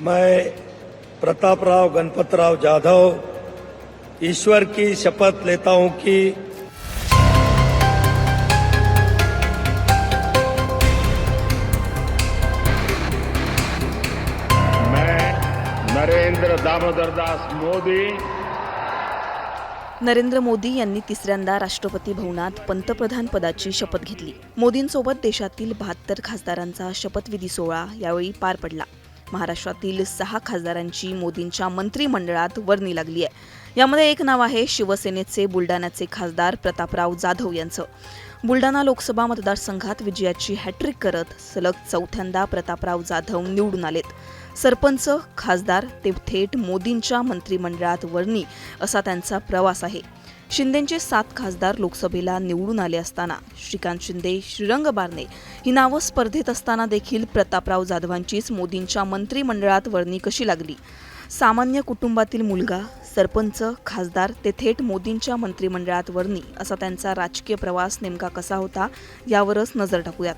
मैं प्रतापराव गणपतराव जाधव ईश्वर की शपथ लेता हूं कि मैं नरेंद्र दामोदर दास मोदी। नरेंद्र मोदी यांनी तिसऱ्यांदा राष्ट्रपती भवनात पंतप्रधान पदाची शपथ घेतली. मोदींसोबत देशातील बहात्तर खासदारांचा शपथविधी सोहळा यावेळी पार पडला. महाराष्ट्रातील सहा खासदारांची मोदींच्या मंत्रिमंडळात वर्णी लागली आहे. यामध्ये एक नाव आहे शिवसेनेचे बुलढाण्याचे खासदार प्रतापराव जाधव यांचं. बुलढाणा लोकसभा मतदारसंघात विजयाची हॅट्रिक करत सलग चौथ्यांदा प्रतापराव जाधव निवडून आलेत. सरपंच खासदार ते थेट मोदींच्या मंत्रिमंडळात वर्णी असा त्यांचा प्रवास आहे. शिंदेचे सात खासदार लोकसभेला निवडून आले असताना श्रीकांत शिंदे श्रीरंग बारणे ही नावं स्पर्धेत असताना देखील प्रतापराव जाधवांचीच मोदींच्या मंत्रिमंडळात वर्णी कशी लागली? सामान्य कुटुंबातील मुलगा सरपंच खासदार ते थेट मोदींच्या मंत्रिमंडळात वर्णी असा त्यांचा राजकीय प्रवास नेमका कसा होता यावरच नजर टाकूयात.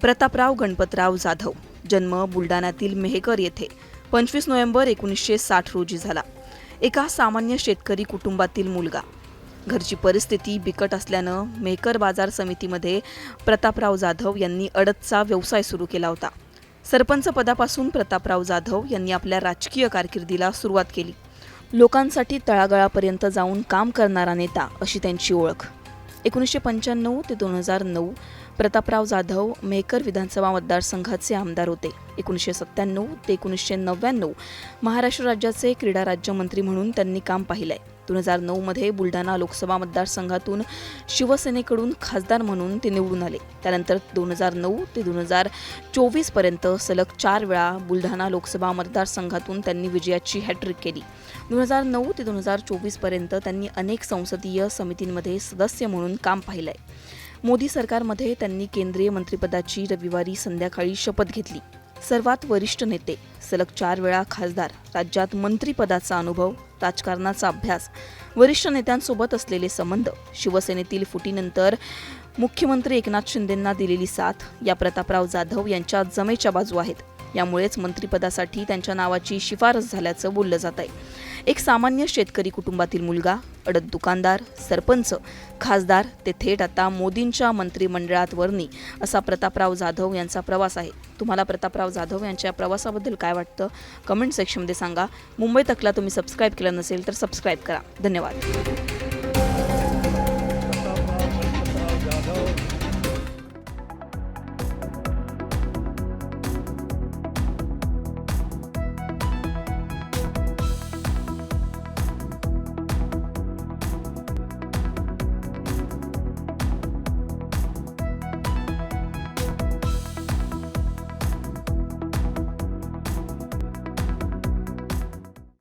प्रतापराव गणपतराव जाधव जन्म बुलढाण्यातील मेहकर येथे पंचवीस नोव्हेंबर एकोणीसशे साठ रोजी झाला. एका सामान्य शेतकरी कुटुंबातील मुलगा. घरची परिस्थिती बिकट असल्यानं मेहकर बाजार समितीमध्ये प्रतापराव जाधव यांनी अडतचा व्यवसाय सुरू केला होता. सरपंच पदापासून प्रतापराव जाधव यांनी आपल्या राजकीय कारकिर्दीला सुरुवात केली. लोकांसाठी तळागाळापर्यंत जाऊन काम करणारा नेता अशी त्यांची ओळख. एकोणीसशे पंच्याण्णव ते दोन हजार नऊ प्रतापराव जाधव मेहकर विधानसभा मतदारसंघाचे आमदार होते. एकोणीसशे सत्त्याण्णव ते एकोणीसशे नव्याण्णव महाराष्ट्र राज्याचे क्रीडा राज्यमंत्री म्हणून त्यांनी काम पाहिलंय. दोन हजार नऊमध्ये बुलढाणा लोकसभा मतदारसंघातून शिवसेनेकडून खासदार म्हणून ते निवडून आले. त्यानंतर दोन हजार नऊ ते दोन हजार चोवीसपर्यंत सलग चार वेळा बुलढाणा लोकसभा मतदारसंघातून त्यांनी विजयाची हॅट्रिक केली. दोन हजार नऊ ते दोन हजार चोवीसपर्यंत त्यांनी अनेक संसदीय समितींमध्ये सदस्य म्हणून काम पाहिलं आहे मोदी सरकारमध्ये त्यांनी केंद्रीय मंत्रिपदाची रविवारी संध्याकाळी शपथ घेतली. सर्वात वरिष्ठ नेते सलग चार वेळा खासदार राज्यात मंत्रिपदाचा अनुभव राजकारणाचा अभ्यास वरिष्ठ नेत्यांसोबत असलेले संबंध शिवसेनेतील फुटीनंतर मुख्यमंत्री एकनाथ शिंदेंना दिलेली साथ या प्रतापराव जाधव यांच्या जमेच्या बाजू आहेत. यामुळेच मंत्रिपदासाठी त्यांच्या नावाची शिफारस झाल्याचं बोललं जात आहे. एक सामान्य शेतकरी कुटुंबातील मुलगा अडत दुकानदार सरपंच खासदार ते थेट आता मोदींच्या मंत्रिमंडळात वर्णी असा प्रतापराव जाधव यांचा प्रवास आहे. तुम्हाला प्रतापराव जाधव यांच्या प्रवासाबद्दल काय वाटतं? कमेंट सेक्शनमध्ये सांगा. मुंबई तकला तुम्ही सबस्क्राईब केलं नसेल तर सबस्क्राईब करा. धन्यवाद.